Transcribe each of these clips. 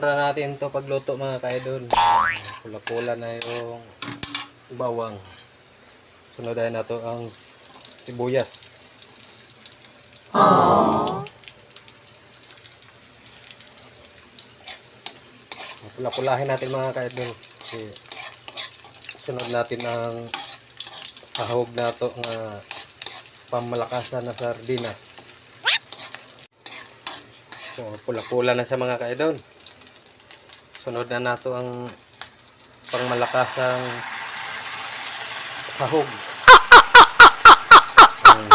na natin to pagluto mga kaidol. Pula-pula na yung bawang. Sunodan na to ang sibuyas. Pula-pulahin natin mga kaidol. Sunod natin ang sahog na to nga na sardinas. So, pula-pula na sa mga kaidol. Sunod na nato ang pangmalakasang sahog. Mm.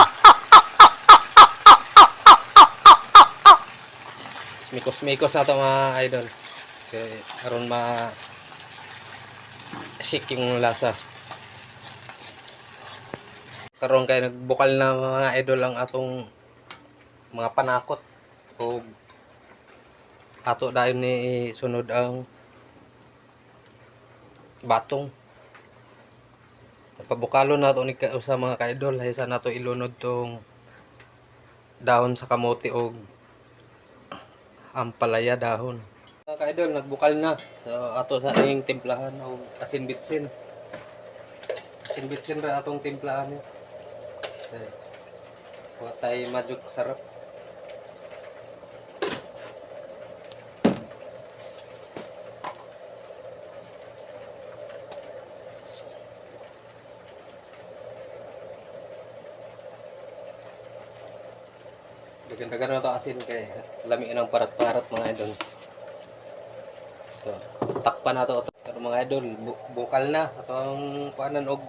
Mikos-mikos na to mga idol. Kaya aron ma shake yung lasa. Karon kay nagbukal na mga idol ang atong mga panakot o ato dayon ni sunod ang batong. Pabukalo na to ni sa mga kaidol haysa na to ilunod tong dahon sa kamote o ampalaya dahon. Mga kaidol nagbukal na. So ato sa ating timplahan o asin bitsin asin bitsin ra atong timplahan okay. Watay majuk sarap Dagan-dagan na ito asin kay lamiin ng parat-parat mga idol. So, takpan na ito. Pero mga idol, bu- bukal na. Itong kuanan og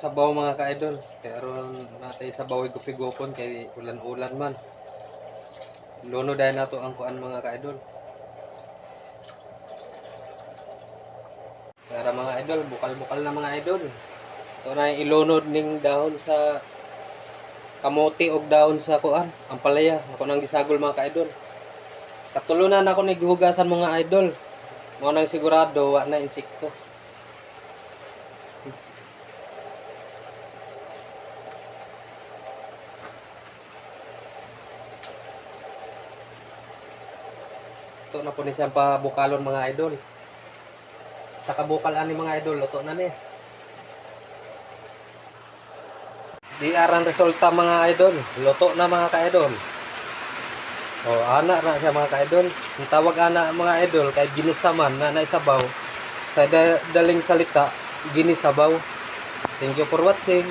sabaw mga ka-idol. Ron natay sabaw ay gupigopon kay ulan-ulan man. Luno dahil na ang kuan mga ka-idol. Para mga idol, bukal-bukal na mga idol. Ito na ilunod ning dahon sa kamote og daon sa kuan ang palaya ako nang gisagol mga ka-idol. Katulunan ako nighugasan mga idol. Mo nang sigurado wa na insekto. Ito na po ni siyang pabukalon mga idol. Sa kabukal ani mga idol luto na ni Di arang resulta mga idol. Luto na mga ka-idol. O, ana na siya mga ka-idol. Ang tawag ana mga idol kay ginisaman na naisabaw. Sa da- daling salita, ginisabaw. Thank you for watching.